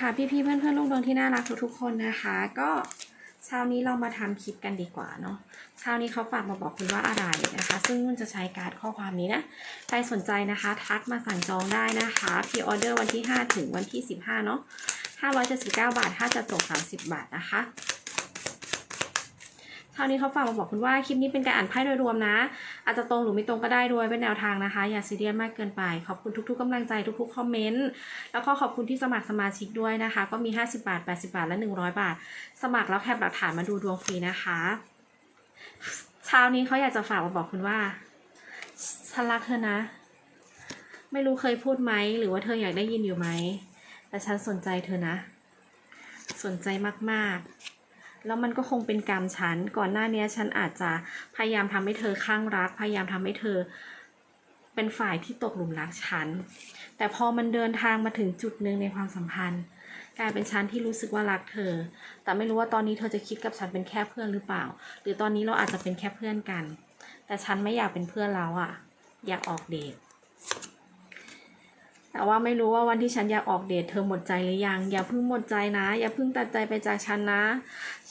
ค่ะพี่ๆเพื่อนๆลูกดวงที่น่ารักทุกๆคนนะคะ ก็เช้านี้เรามาทำคลิปกันดีกว่าเนาะเช้านี้เขาฝากมาบอกคุณว่าอะไรนะคะ ซึ่งนุ่นจะใช้การดข้อความนี้นะใครสนใจนะคะ ทักมาสั่งจองได้นะคะพรีออเดอร์วันที่ 5 ถึงวันที่ 15เนาะ579 บาทถ้าจะส่ง30 บาทนะคะ เช้านี้เขาฝากมาบอกคุณว่าคลิปนี้เป็นการอ่านไพ่โดยรวมนะ อาจจะตรงหรือไม่ตรงก็ได้ด้วยเป็นแนวทางนะคะ อย่าซีเรียสมากเกินไป ขอบคุณทุกๆกำลังใจทุกๆคอมเมนต์แล้วก็ขอบคุณที่สมัครสมาชิกด้วยนะคะ ก็มี 50 บาท 80 บาทและ 100 บาท สมัครแล้วแคปหลักฐานมาดูดวงฟรีนะคะ เช้านี้เขาอยากจะฝากมาบอกคุณว่าฉันรักเธอนะ ไม่รู้เคยพูดไหมหรือว่าเธออยากได้ยินอยู่ไหมแต่ฉันสนใจเธอนะ สนใจมากๆ แล้วมันก็คงเป็นกรรมฉัน ก่อนหน้านี้ฉันอาจจะพยายามทำให้เธอข้างรัก พยายามทำให้เธอ เป็นฝ่ายที่ตกหลุมรักฉัน แต่พอมันเดินทางมาถึงจุดหนึ่งในความสัมพันธ์ กลายเป็นฉันที่รู้สึกว่ารักเธอ แต่ไม่รู้ว่าตอนนี้เธอจะคิดกับฉันเป็นแค่เพื่อนหรือเปล่า หรือตอนนี้เราอาจจะเป็นแค่เพื่อนกัน แต่ฉันไม่อยากเป็นเพื่อนแล้วอะอยากออกเดท แต่ว่าไม่รู้ว่าวันที่ฉันอยากออกเดทเธอหมดใจหรือยัง อย่าเพิ่งหมดใจนะ อย่าเพิ่งตัดใจไปจากฉันนะ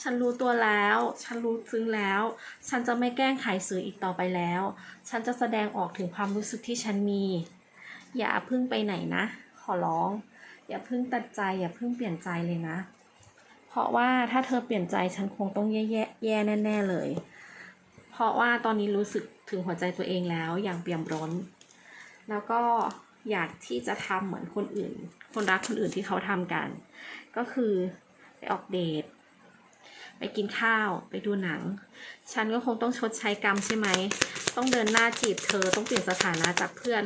ฉันรู้ตัวแล้ว ฉันรู้ซึ้งแล้ว ฉันจะไม่แกล้งไขสื่ออีกต่อไปแล้ว ฉันจะแสดงออกถึงความรู้สึกที่ฉันมี อย่าเพิ่งไปไหนนะ ขอร้อง อย่าเพิ่งตัดใจ อย่าเพิ่งเปลี่ยนใจเลยนะ เพราะว่าถ้าเธอเปลี่ยนใจฉันคงต้องแย่แย่แย่แน่ ๆเลย เพราะว่าตอนนี้รู้สึกถึงหัวใจตัวเองแล้วอย่างเปี่ยมร้น แล้วก็ อยากที่จะทำเหมือนคนอื่น คนรักคนอื่นที่เขาทำกัน ก็คือไปออกเดทไปกินข้าวไปดูหนัง ฉันก็คงต้องชดใช้กรรมใช่ไหม ต้องเดินหน้าจีบเธอต้องเปลี่ยนสถานะจากเพื่อน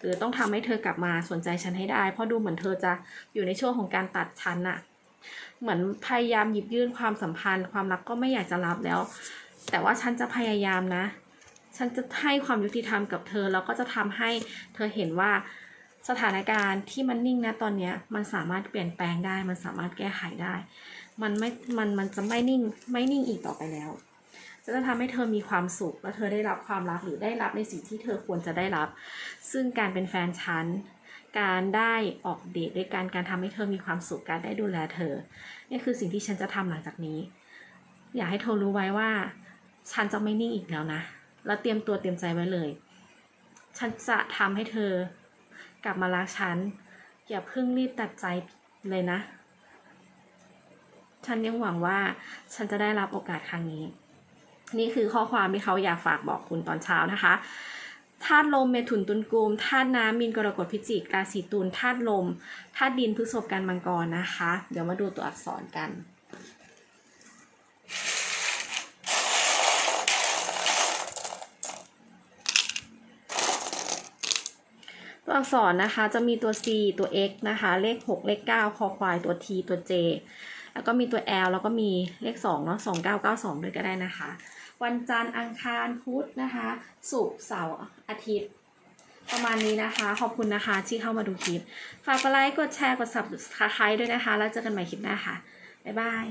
หรือต้องทำให้เธอกลับมาสนใจฉันให้ได้ เพราะดูเหมือนเธอจะอยู่ในช่วงของการตัดฉันอะเหมือนพยายามหยิบยื่นความสัมพันธ์ ความรักก็ไม่อยากจะรับแล้ว แต่ว่าฉันจะพยายามนะ ฉันจะให้ความยุติธรรมกับเธอ แล้วก็จะทำให้เธอเห็นว่าสถานการณ์ที่มันนิ่งนะตอนเนี้ยมันสามารถเปลี่ยนแปลงได้ มันสามารถแก้ไขได้ มันไม่ มัน มันจะไม่นิ่ง ไม่นิ่งอีกต่อไปแล้วจะจะทำให้เธอมีความสุขและเธอได้รับความรักหรือได้รับในสิ่งที่เธอควรจะได้รับ ซึ่งการเป็นแฟนฉัน การได้ออกเดทด้วยกันการทำให้เธอมีความสุข การได้ดูแลเธอ นี่คือสิ่งที่ฉันจะทำหลังจากนี้ อยากให้เธอรู้ไว้ว่า ฉันจะไม่นิ่งอีกแล้วนะ แล้วเตรียมตัวเตรียมใจไว้เลย ฉันจะทำให้เธอกลับมารักฉัน อย่าเพิ่งรีบตัดใจเลยนะ ฉันยังหวังว่าฉันจะได้รับโอกาสครั้งนี้ นี่คือข้อความที่เขาอยากฝากบอกคุณตอนเช้านะคะธาตุลมเมถุนตุลกุมธาตุน้ำมีนกรกฎพิจิกราศีตุลธาตุลมธาตุดินพฤษภกันมังกรนะคะ เดี๋ยวมาดูตัวอักษรกัน อักษรนะคะ จะมีตัว C ตัว X นะคะ เลข 6 เลข 9 คอควาย ตัว T ตัว J แล้วก็มีตัว L แล้วก็มีเลข2เนาะ2992 ด้วยก็ได้นะคะ วันจันทร์อังคารพุธนะคะ ศุกร์เสาร์อาทิตย์ ประมาณนี้นะคะ ขอบคุณนะคะที่เข้ามาดูคลิป ฝากกดไลค์ กดแชร์ กด subscribe ด้วยนะคะ แล้วเจอกันใหม่คลิปหน้าค่ะ บ๊ายบาย